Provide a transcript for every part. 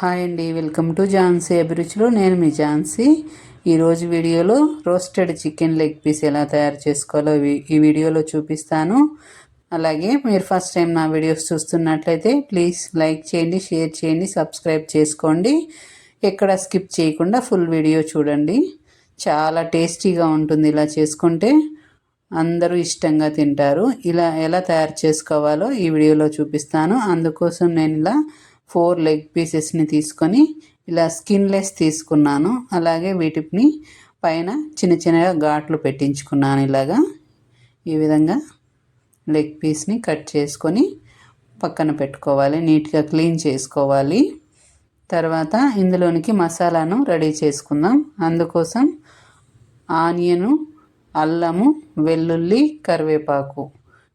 Hi అండి welcome to Jhansi అభిరుచిలో. నేను మీ ఝాన్సీ. ఈరోజు వీడియోలో రోస్టెడ్ చికెన్ లెగ్ పీస్ ఎలా తయారు చేసుకోవాలో ఈ వీడియోలో చూపిస్తాను. అలాగే మీరు ఫస్ట్ టైం నా వీడియోస్ చూస్తున్నట్లయితే ప్లీజ్ లైక్ చేయండి షేర్ చేయండి సబ్స్క్రైబ్ చేసుకోండి. ఎక్కడ స్కిప్ చేయకుండా ఫుల్ వీడియో చూడండి. చాలా టేస్టీగా ఉంటుంది ఇలా చేసుకుంటే. అందరూ ఇష్టంగా తింటారు. ఇలా ఎలా తయారు చేసుకోవాలో ఈ వీడియోలో చూపిస్తాను. అందుకోసం నేను ఇలా ఫోర్ లెగ్ పీసెస్ని తీసుకొని ఇలా స్కిన్లెస్ తీసుకున్నాను. అలాగే వీటిని పైన చిన్న చిన్నగా ఘాట్లు పెట్టించుకున్నాను ఇలాగా. ఈ విధంగా లెగ్ పీస్ని కట్ చేసుకొని పక్కన పెట్టుకోవాలి. నీట్గా క్లీన్ చేసుకోవాలి. తర్వాత ఇందులోనికి మసాలాను రెడీ చేసుకుందాం. అందుకోసం ఆనియను అల్లము వెల్లుల్లి కరివేపాకు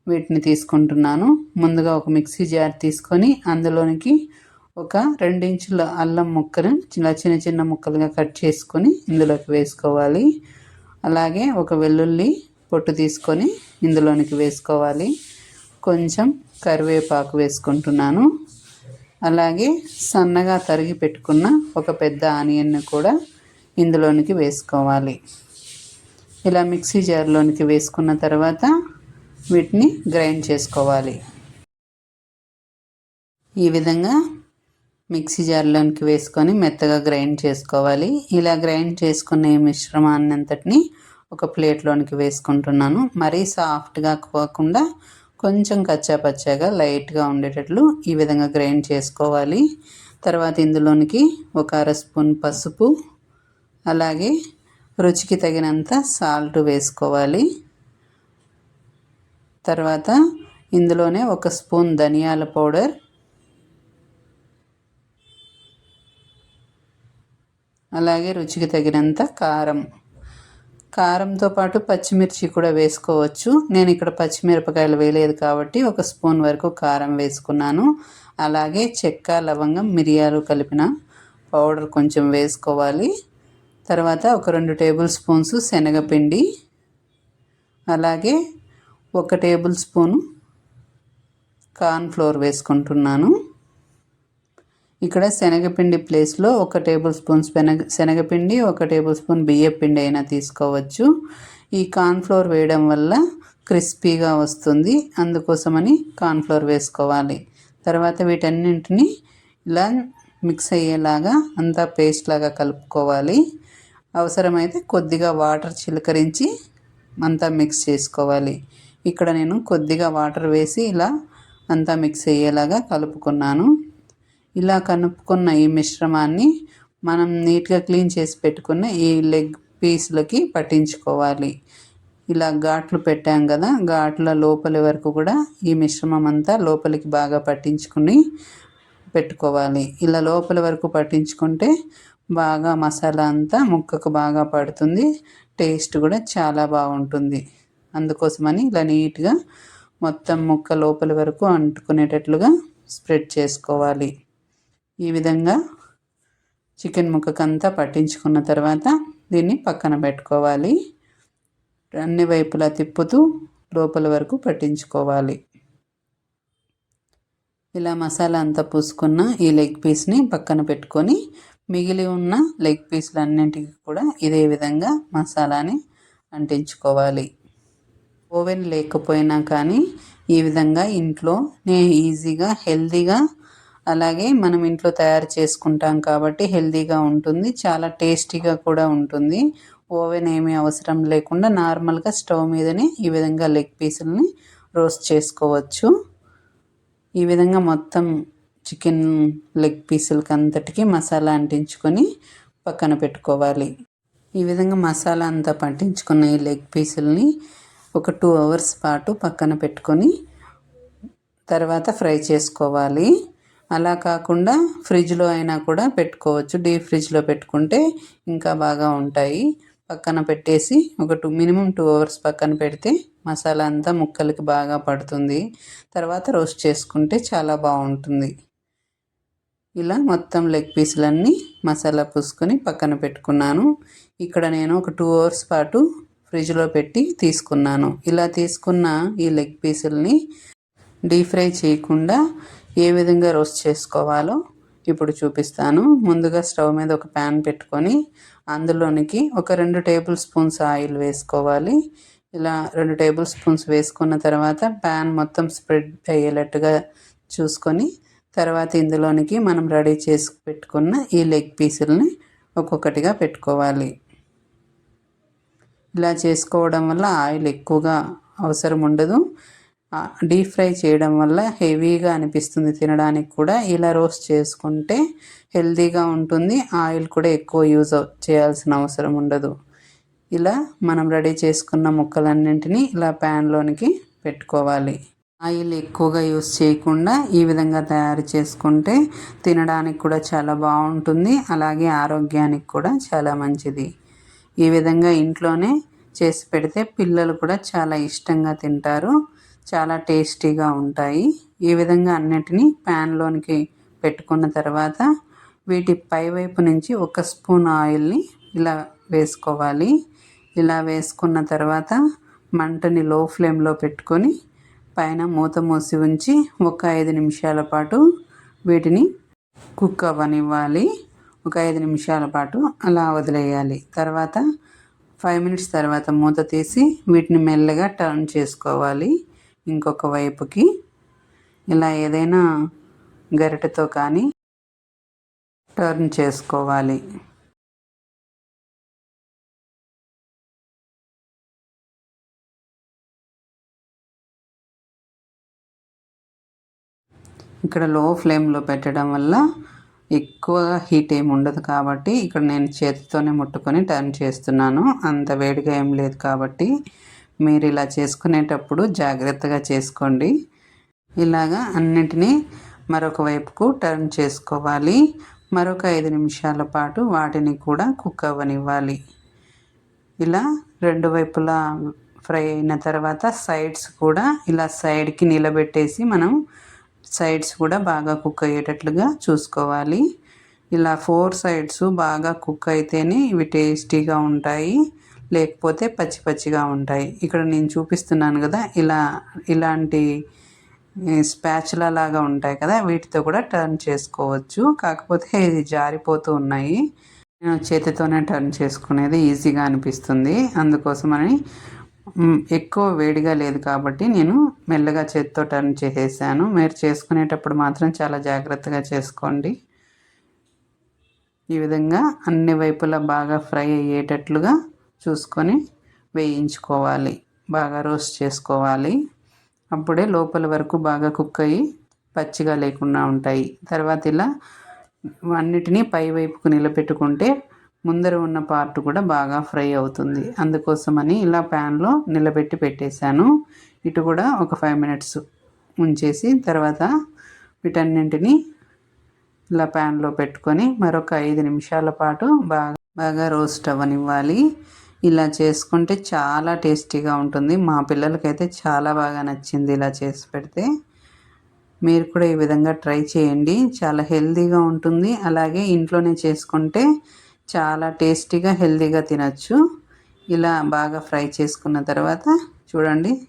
వీటిని తీసుకుంటున్నాను. ముందుగా ఒక మిక్సీ జార్ తీసుకొని అందులోనికి ఒక రెండించుల అల్లం ముక్కను చిన్న చిన్న చిన్న ముక్కలుగా కట్ చేసుకొని ఇందులోకి వేసుకోవాలి. అలాగే ఒక వెల్లుల్లి పొట్టు తీసుకొని ఇందులోనికి వేసుకోవాలి. కొంచెం కరివేపాకు వేసుకుంటున్నాను. అలాగే సన్నగా తరిగి పెట్టుకున్న ఒక పెద్ద ఆనియన్ని కూడా ఇందులోనికి వేసుకోవాలి. ఇలా మిక్సీ జార్లోనికి వేసుకున్న తర్వాత వీటిని గ్రైండ్ చేసుకోవాలి. ఈ విధంగా మిక్సీ జార్లోనికి వేసుకొని మెత్తగా గ్రైండ్ చేసుకోవాలి. ఇలా గ్రైండ్ చేసుకున్న ఈ మిశ్రమాన్ని అంతటిని ఒక ప్లేట్లోనికి వేసుకుంటున్నాను. మరీ సాఫ్ట్గా కాకుండా కొంచెం కచ్చాపచ్చాగా లైట్గా ఉండేటట్లు ఈ విధంగా గ్రైండ్ చేసుకోవాలి. తర్వాత ఇందులోనికి ఒక అర స్పూన్ పసుపు అలాగే రుచికి తగినంత సాల్ట్ వేసుకోవాలి. తర్వాత ఇందులోనే ఒక స్పూన్ ధనియాల పౌడర్ అలాగే రుచికి తగినంత కారం. కారంతో పాటు పచ్చిమిర్చి కూడా వేసుకోవచ్చు. నేను ఇక్కడ పచ్చిమిరపకాయలు వేయలేదు కాబట్టి ఒక స్పూన్ వరకు కారం వేసుకున్నాను. అలాగే చెక్క లవంగం మిరియాలు కలిపిన పౌడర్ కొంచెం వేసుకోవాలి. తర్వాత ఒక రెండు టేబుల్ స్పూన్స్ శనగపిండి. అలాగే ఒక టేబుల్ స్పూను కార్న్ ఫ్లోర్ వేసుకుంటున్నాను. ఇక్కడ శనగపిండి ప్లేస్లో ఒక టేబుల్ స్పూన్ శనగ శనగపిండి ఒక టేబుల్ స్పూన్ బియ్యపిండి అయినా తీసుకోవచ్చు. ఈ కార్న్ఫ్లోర్ వేయడం వల్ల క్రిస్పీగా వస్తుంది. అందుకోసమని కార్న్ఫ్లోర్ వేసుకోవాలి. తర్వాత వీటన్నింటిని ఇలా మిక్స్ అయ్యేలాగా అంతా పేస్ట్ లాగా కలుపుకోవాలి. అవసరమైతే కొద్దిగా వాటర్ చిలకరించి అంతా మిక్స్ చేసుకోవాలి. ఇక్కడ నేను కొద్దిగా వాటర్ వేసి ఇలా అంతా మిక్స్ అయ్యేలాగా కలుపుకున్నాను. ఇలా కలుపుకున్న ఈ మిశ్రమాన్ని మనం నీట్గా క్లీన్ చేసి పెట్టుకున్న ఈ లెగ్ పీస్లకి పట్టించుకోవాలి. ఇలా ఘాట్లు పెట్టాం కదా ఘాట్ల లోపలి వరకు కూడా ఈ మిశ్రమం అంతా లోపలికి బాగా పట్టించుకుని పెట్టుకోవాలి. ఇలా లోపల వరకు పట్టించుకుంటే బాగా మసాలా అంతా ముక్కకు బాగా పడుతుంది టేస్ట్ కూడా చాలా బాగుంటుంది. అందుకోసమని ఇలా నీట్గా మొత్తం ముక్క లోపలి వరకు అంటుకునేటట్లుగా స్ప్రెడ్ చేసుకోవాలి. ఈ విధంగా చికెన్ ముక్కకంతా పట్టించుకున్న తర్వాత దీన్ని పక్కన పెట్టుకోవాలి. అన్ని వైపులా తిప్పుతూ లోపల వరకు పట్టించుకోవాలి. ఇలా మసాలా అంతా పూసుకున్న ఈ లెగ్ పీస్ని పక్కన పెట్టుకొని మిగిలి ఉన్న లెగ్ పీస్లన్నింటికి కూడా ఇదే విధంగా మసాలాని అంటించుకోవాలి. ఓవెన్ లేకపోయినా కానీ ఈ విధంగా ఇంట్లో నేను ఈజీగా హెల్తీగా అలాగే మనం ఇంట్లో తయారు చేసుకుంటాం కాబట్టి హెల్తీగా ఉంటుంది చాలా టేస్టీగా కూడా ఉంటుంది. ఓవెన్ ఏమీ అవసరం లేకుండా నార్మల్గా స్టవ్ మీదనే ఈ విధంగా లెగ్ పీసులని రోస్ట్ చేసుకోవచ్చు. ఈ విధంగా మొత్తం చికెన్ లెగ్ పీసులకి అంతటికి మసాలా అంటించుకొని పక్కన పెట్టుకోవాలి. ఈ విధంగా మసాలా అంతా పట్టించుకున్న ఈ లెగ్ పీసుల్ని ఒక టూ అవర్స్ పాటు పక్కన పెట్టుకొని తర్వాత ఫ్రై చేసుకోవాలి. అలా కాకుండా ఫ్రిడ్జ్లో అయినా కూడా పెట్టుకోవచ్చు. డీప్ ఫ్రిడ్జ్లో పెట్టుకుంటే ఇంకా బాగా ఉంటాయి. పక్కన పెట్టేసి ఒక టూ మినిమం టూ అవర్స్ పక్కన పెడితే మసాలా అంతా ముక్కలకి బాగా పడుతుంది. తర్వాత రోస్ట్ చేసుకుంటే చాలా బాగుంటుంది. ఇలా మొత్తం లెగ్ పీసులన్నీ మసాలా పూసుకొని పక్కన పెట్టుకున్నాను. ఇక్కడ నేను ఒక టూ అవర్స్ పాటు ఫ్రిడ్జ్లో పెట్టి తీసుకున్నాను. ఇలా తీసుకున్న ఈ లెగ్ పీసుల్ని డీప్ ఫ్రై చేయకుండా ఏ విధంగా రోస్ట్ చేసుకోవాలో ఇప్పుడు చూపిస్తాను. ముందుగా స్టవ్ మీద ఒక ప్యాన్ పెట్టుకొని అందులోనికి ఒక రెండు టేబుల్ స్పూన్స్ ఆయిల్ వేసుకోవాలి. ఇలా రెండు టేబుల్ స్పూన్స్ వేసుకున్న తర్వాత ప్యాన్ మొత్తం స్ప్రెడ్ అయ్యేటట్టుగా చూసుకొని తర్వాత ఇందులోనికి మనం రెడీ చేసి పెట్టుకున్న ఈ లెగ్ పీసుల్ని ఒక్కొక్కటిగా పెట్టుకోవాలి. ఇలా చేసుకోవడం వల్ల ఆయిల్ ఎక్కువగా అవసరం ఉండదు. డీప్ ఫ్రై చేయడం వల్ల హెవీగా అనిపిస్తుంది తినడానికి కూడా. ఇలా రోస్ట్ చేసుకుంటే హెల్తీగా ఉంటుంది. ఆయిల్ కూడా ఎక్కువ యూజ్ చేయాల్సిన అవసరం ఉండదు. ఇలా మనం రెడీ చేసుకున్న ముక్కలన్నింటినీ ఇలా ప్యాన్లోనికి పెట్టుకోవాలి. ఆయిల్ ఎక్కువగా యూస్ చేయకుండా ఈ విధంగా తయారు చేసుకుంటే తినడానికి కూడా చాలా బాగుంటుంది. అలాగే ఆరోగ్యానికి కూడా చాలా మంచిది. ఈ విధంగా ఇంట్లోనే చేసి పెడితే పిల్లలు కూడా చాలా ఇష్టంగా తింటారు. చాలా టేస్టీగా ఉంటాయి. ఈ విధంగా అన్నిటినీ ప్యాన్లోనికి పెట్టుకున్న తర్వాత వీటి పైవైపు నుంచి ఒక స్పూన్ ఆయిల్ని ఇలా వేసుకోవాలి. ఇలా వేసుకున్న తర్వాత మంటని లో ఫ్లేమ్లో పెట్టుకొని పైన మూత మూసి ఉంచి ఒక ఐదు నిమిషాల పాటు వీటిని కుక్ అవ్వనివ్వాలి. ఒక ఐదు నిమిషాల పాటు అలా వదిలేయాలి. తర్వాత ఫైవ్ మినిట్స్ తర్వాత మూత తీసి వీటిని మెల్లగా టర్న్ చేసుకోవాలి. ఇంకొక వైపుకి. ఇలా ఏదైనా గరిటెతో కానీ టర్న్ చేసుకోవాలి. ఇక్కడ లో ఫ్లేమ్లో పెట్టడం వల్ల ఎక్కువ హీట్ ఏమి ఉండదు కాబట్టి ఇక్కడ నేను చేతితోనే ముట్టుకొని టర్న్ చేస్తున్నాను. అంత వేడిగా ఏం లేదు కాబట్టి మీరు ఇలా చేసుకునేటప్పుడు జాగ్రత్తగా చేసుకోండి. ఇలాగా అన్నిటినీ మరొక వైపుకు టర్న్ చేసుకోవాలి. మరొక ఐదు నిమిషాల పాటు వాటిని కూడా కుక్ అవ్వనివ్వాలి. ఇలా రెండు వైపులా ఫ్రై అయిన తర్వాత సైడ్స్ కూడా ఇలా సైడ్కి నిలబెట్టేసి మనం సైడ్స్ కూడా బాగా కుక్ అయ్యేటట్లుగా చూసుకోవాలి. ఇలా ఫోర్ సైడ్స్ బాగా కుక్ అయితేనే ఇవి టేస్టీగా ఉంటాయి. లేకపోతే పచ్చి పచ్చిగా ఉంటాయి. ఇక్కడ నేను చూపిస్తున్నాను కదా ఇలా ఇలాంటి స్పాచులా లాగా ఉంటాయి కదా వీటితో కూడా టర్న్ చేసుకోవచ్చు. కాకపోతే ఇది జారిపోతూ ఉన్నాయి. నేను చేతితోనే టర్న్ చేసుకునేది ఈజీగా అనిపిస్తుంది. అందుకోసమని ఎక్కువ వేడిగా లేదు కాబట్టి నేను మెల్లగా చేతితో టర్న్ చేసేసాను. మీరు చేసుకునేటప్పుడు మాత్రం చాలా జాగ్రత్తగా చేసుకోండి. ఈ విధంగా అన్ని వైపులా బాగా ఫ్రై అయ్యేటట్లుగా చూసుకొని వేయించుకోవాలి. బాగా రోస్ట్ చేసుకోవాలి. అప్పుడే లోపల వరకు బాగా కుక్ అయ్యి పచ్చిగా లేకుండా ఉంటాయి. తర్వాత ఇలా అన్నిటినీ పై వైపుకు నిలబెట్టుకుంటే ముందర ఉన్న పార్ట్ కూడా బాగా ఫ్రై అవుతుంది. అందుకోసమని ఇలా ప్యాన్లో నిలబెట్టి పెట్టేశాను. ఇటు కూడా ఒక ఫైవ్ మినిట్స్ ఉంచేసి తర్వాత వీటన్నింటినీ ఇలా ప్యాన్లో పెట్టుకొని మరొక ఐదు నిమిషాల పాటు బాగా బాగా రోస్ట్ అవ్వనివ్వాలి. ఇలా చేసుకుంటే చాలా టేస్టీగా ఉంటుంది. మా పిల్లలకైతే చాలా బాగా నచ్చింది ఇలా చేసి పెడితే. మీరు కూడా ఈ విధంగా ట్రై చేయండి. చాలా హెల్తీగా ఉంటుంది. అలాగే ఇంట్లోనే చేసుకుంటే చాలా టేస్టీగా హెల్తీగా తినచ్చు. ఇలా బాగా ఫ్రై చేసుకున్న తర్వాత చూడండి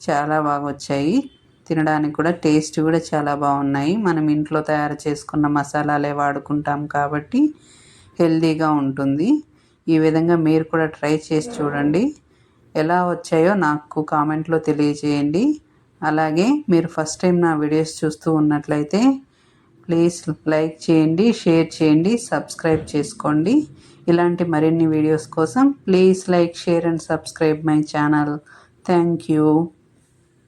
చాలా బాగా వచ్చాయి. తినడానికి కూడా టేస్ట్ కూడా చాలా బాగున్నాయి. మనం ఇంట్లో తయారు చేసుకున్న మసాలాలే వాడుకుంటాం కాబట్టి హెల్తీగా ఉంటుంది. ఈ విధంగా మీరు కూడా ట్రై చేసి చూడండి. ఎలా వచ్చాయో నాకు కామెంట్లో తెలియజేయండి. అలాగే మీరు ఫస్ట్ టైం నా వీడియోస్ చూస్తూ ఉన్నట్లయితే ప్లీజ్ లైక్ చేయండి షేర్ చేయండి సబ్స్క్రైబ్ చేసుకోండి. ఇలాంటి మరిన్ని వీడియోస్ కోసం please like share and subscribe my channel. Thank you.